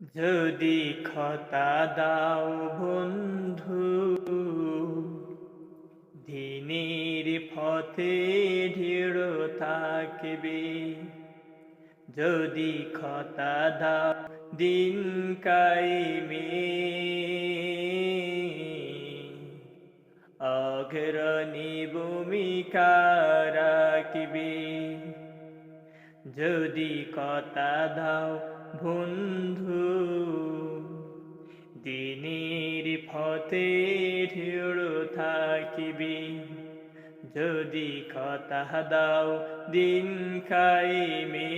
যদি খতা দাও বন্ধু, দিনের পথে দৃঢ় থাকবে। যদি খতা দাও দিন কাইমে অগ্রণী ভূমিকা রাখবে। যদি কথা দাও বন্ধু, দিনের ফতে ঢেড় থাকিবি। যদি কথা দাও দিন খাইমে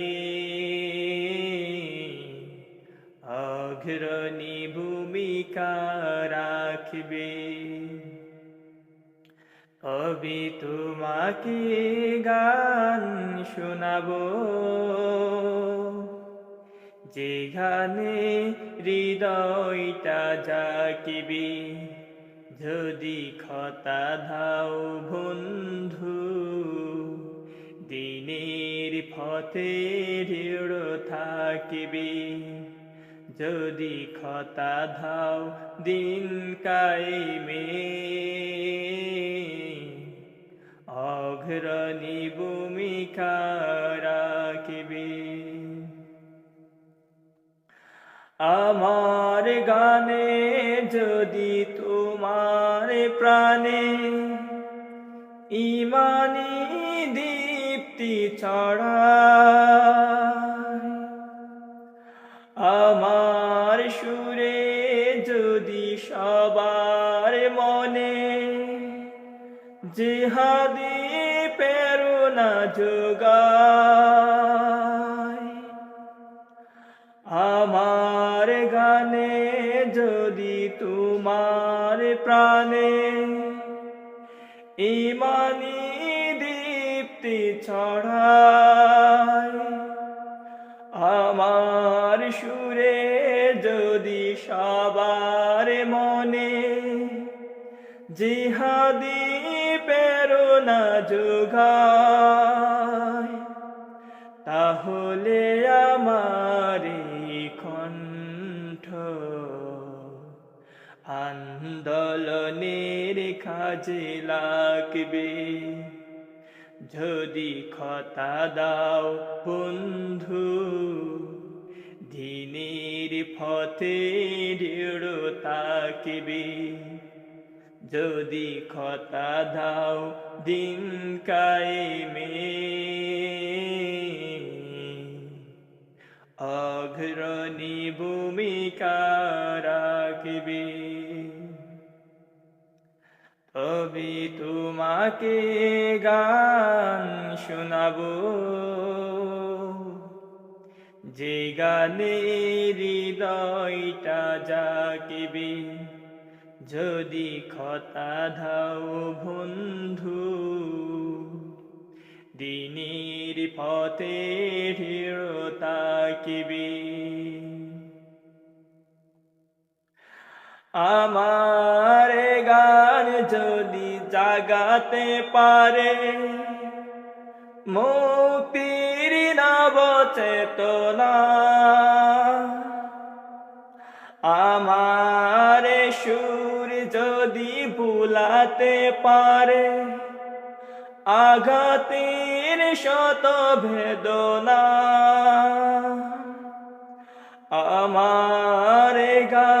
অগ্রণী ভূমিকা রাখবে। কবি তোমাকে গান শোনাবো। যে গানে হৃদয়টা জাকিবি যদি খতা ধাও বন্ধু, দিনের ফতে দৃঢ় থাকিবি। যদি খতা ধাও দিন কাইমে অগ্রণী আমার গানে যদি তোমার প্রাণে ইমানি দীপ্তি ছড়ায়, আমার সুরে যদি সবার মনে জিহাদি প্রেরণা যোগায় তোমার প্রাণে ইমানি দীপ্তি ছড়ায়। আমার সুরে যদি সবার মনে জিহাদি প্রেরণা যোগায় তাহলে আন্দোলনের কাজে লাগবে। যদি খতা দাও বন্ধু, দিনের ফতে দৃঢ় তাকবে যদি খতা দাও দিন কায়েমে তবে তোমাকে গান শোনাবো। যে গানে হৃদয়টা জাগিবে, যদি খতা ধাও বন্ধু, দিনের পথে দৃঢ় তাকিবে আমার গান যদি জাগাতে পারে, মুক্তির নব চেতনা। আমার সুর যদি বুলাতে পারে, আঘাতের শত বেদনা। আমার গান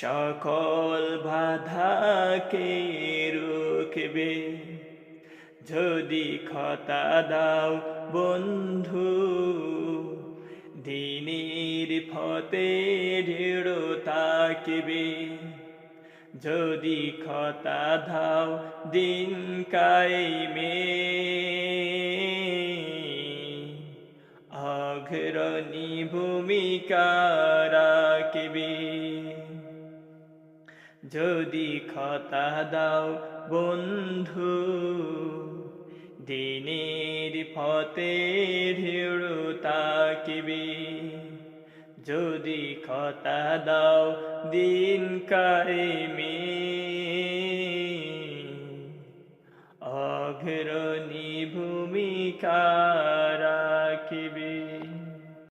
সকল বাধাকে রুখবে। যদি খতা দাও বন্ধু, দিনের ফতে দৃঢ় তাকবে। যদি খতা ধাও দিন কাইমে অগ্রণী ভূমিকা রাখ থাকিবে যদি খতা দাও, বন্ধু, দিনের ফতে ঢেড়ো তাকিবে। যদি খতা দাও, দিন কায়েমে। অগ্রণী ভূমিকা